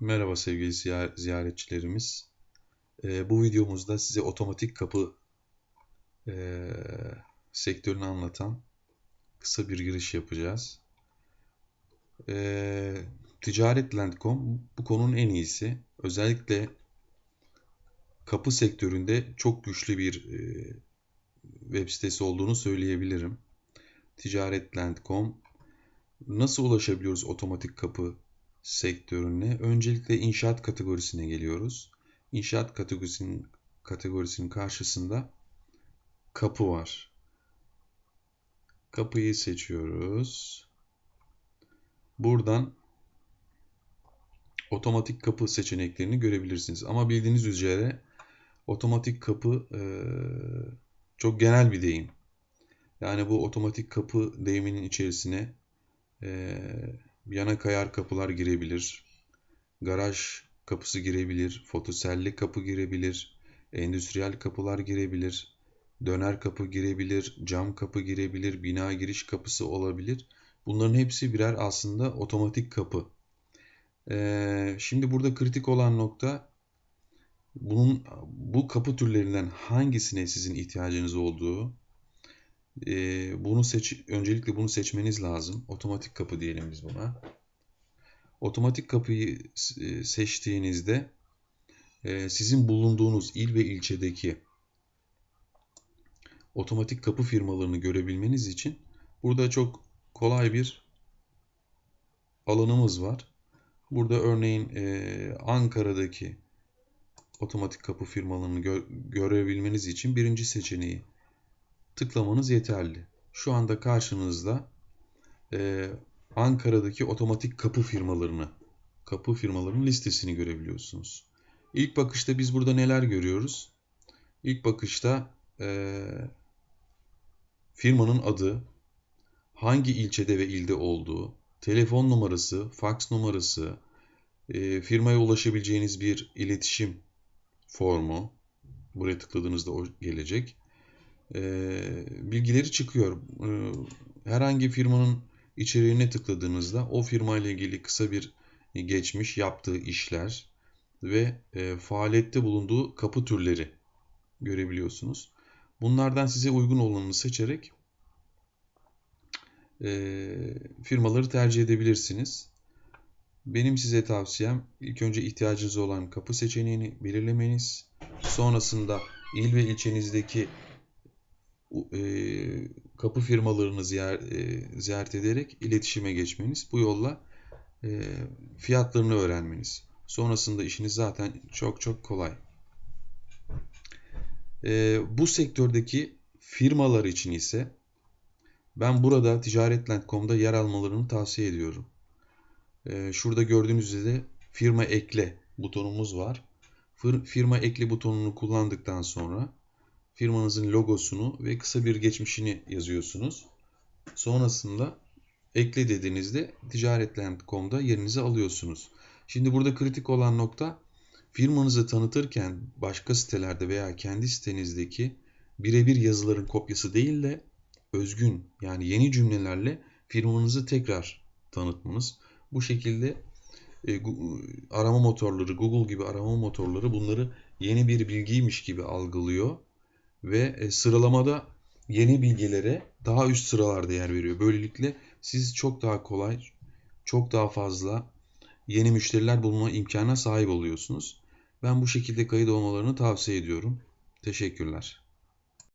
Merhaba sevgili ziyaretçilerimiz. Ee, bu videomuzda size otomatik kapı e, sektörünü anlatan kısa bir giriş yapacağız. Ee, Ticaretland.com bu konunun en iyisi. Özellikle kapı sektöründe çok güçlü bir e, web sitesi olduğunu söyleyebilirim. Ticaretland.com Nasıl ulaşabiliyoruz otomatik kapı sektörüne? Öncelikle inşaat kategorisine geliyoruz. İnşaat kategorisinin kategorisinin karşısında kapı var. Kapıyı seçiyoruz. Buradan otomatik kapı seçeneklerini görebilirsiniz. Ama bildiğiniz üzere otomatik kapı e, çok genel bir deyim. Yani bu otomatik kapı deyiminin içerisine e, yana kayar kapılar girebilir. Garaj kapısı girebilir. Fotoselli kapı girebilir. Endüstriyel kapılar girebilir. Döner kapı girebilir. Cam kapı girebilir. Bina giriş kapısı olabilir. Bunların hepsi birer aslında otomatik kapı. Ee, şimdi burada kritik olan nokta bunun bu kapı türlerinden hangisine sizin ihtiyacınız olduğu e, bunu seç öncelikle bunu seçmeniz lazım. Otomatik kapı diyelim biz buna. Otomatik kapıyı e, seçtiğinizde e, sizin bulunduğunuz il ve ilçedeki otomatik kapı firmalarını görebilmeniz için burada çok kolay bir alanımız var. Burada örneğin e, Ankara'daki otomatik kapı firmalarını gö görebilmeniz için birinci seçeneği tıklamanız yeterli. Şu anda karşınızda e, Ankara'daki otomatik kapı firmalarını, kapı firmalarının listesini görebiliyorsunuz. İlk bakışta biz burada neler görüyoruz? İlk bakışta e, firmanın adı, hangi ilçede ve ilde olduğu, telefon numarası, fax numarası, e, firmaya ulaşabileceğiniz bir iletişim formu, buraya tıkladığınızda o gelecek bilgileri çıkıyor. E, herhangi firmanın içeriğine tıkladığınızda o firma ile ilgili kısa bir geçmiş yaptığı işler ve e, faaliyette bulunduğu kapı türleri görebiliyorsunuz. Bunlardan size uygun olanını seçerek e, firmaları tercih edebilirsiniz. Benim size tavsiyem ilk önce ihtiyacınız olan kapı seçeneğini belirlemeniz. Sonrasında il ve ilçenizdeki e, kapı firmalarını ziyaret, e, ziyaret ederek iletişime geçmeniz. Bu yolla e, fiyatlarını öğrenmeniz. Sonrasında işiniz zaten çok çok kolay. Bu sektördeki firmalar için ise ben burada ticaretland.com'da yer almalarını tavsiye ediyorum. Şurada gördüğünüz üzere firma ekle butonumuz var. Firma ekle butonunu kullandıktan sonra firmanızın logosunu ve kısa bir geçmişini yazıyorsunuz. Sonrasında ekle dediğinizde ticaretland.com'da yerinizi alıyorsunuz. Şimdi burada kritik olan nokta firmanızı tanıtırken başka sitelerde veya kendi sitenizdeki birebir yazıların kopyası değil de özgün yani yeni cümlelerle firmanızı tekrar tanıtmanız. Bu şekilde e, arama motorları, Google gibi arama motorları bunları yeni bir bilgiymiş gibi algılıyor ve e, sıralamada yeni bilgilere daha üst sıralarda yer veriyor. Böylelikle siz çok daha kolay, çok daha fazla yeni müşteriler bulma imkanına sahip oluyorsunuz. Ben bu şekilde kayıt olmalarını tavsiye ediyorum. Teşekkürler.